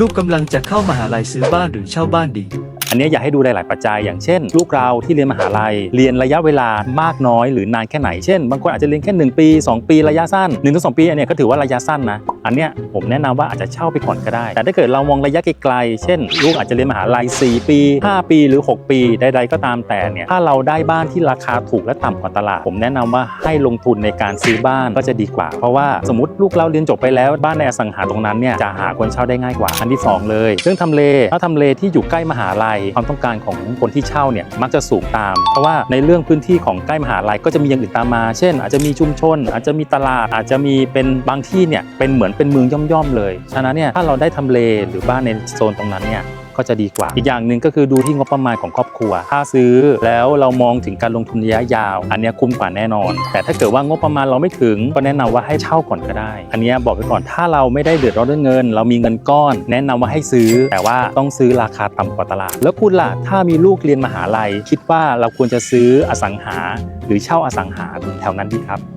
ลูกกำลังจะเข้ามหาลัยซื้อบ้านหรือเช่าบ้านดี อันนี้อยากให้ดูหลาย ๆ ปัจจัย อย่างเช่น ลูกเราที่เรียนมหาลัย เรียนระยะเวลามากน้อยหรือนานแค่ไหน เช่น บางคนอาจจะเรียนแค่ 1 ปี 2 ปีระยะสั้น1นถึงสปีอันเนี้ยก็ถือว่าระยะสั้นนะ อันเนี้ยผมแนะนำว่าอาจจะเช่าไปก่อนก็ได้ แต่ถ้าเกิดเรามองระยะไกลๆเช่น ลูกอาจจะเรียนมหาลัย 4 ปี 5 ปีหรือ 6 ปีใดๆก็ตามแต่เนี่ยถ้าเราได้บ้านที่ราคาถูกและต่ำกว่าตลาด ผมแนะนำว่าให้ลงทุนในการซื้อบ้านก็จะดีกว่า เพราะว่าสมมติลูกเราเรียนจบไปแล้วบ้านในอสังหาตรงนั้นเนี่ยจะหาคนเช่าได้ง่ายกว่าอันที่สองเลยเรื่องทำเลถ้าทำเลที่อยู่ใกล้มหาลัยความต้องการของคนที่เช่าเนี่ยมักจะสูงตาม เพราะว่าในเรื่องพื้นที่ของใกล้มหาลัยก็จะมีอย่างอื่นตามมา เช่น อาจจะมีชุมชน อาจจะมีตลาดอาจจะมีเป็นบางที่เนี่ยเป็นเหมือนเป็นเมืองย่อมๆเลย ฉะนั้นเนี่ยถ้าเราได้ทำเลหรือบ้านในโซนตรงนั้นเนี่ยก็จะดีกว่า อีกอย่างหนึ่งก็คือดูที่งบประมาณของครอบครัว ถ้าซื้อแล้วเรามองถึงการลงทุนระยะยาว อันนี้คุ้มกว่าแน่นอน แต่ถ้าเกิดว่างบประมาณเราไม่ถึง ก็แนะนำว่าให้เช่าก่อนก็ได้ อันนี้บอกไว้ก่อน ถ้าเราไม่ได้เดือดร้อนเรื่องเงิน เรามีเงินก้อน แนะนำว่าให้ซื้อ แต่ว่าต้องซื้อราคาต่ำกว่าตลาด แล้วคุณล่ะ ถ้ามีลูกเรียนมหาลัย คิดว่าเราควรจะซื้ออสังหา หรือเช่าอสังหาแถวนั้นดีครับ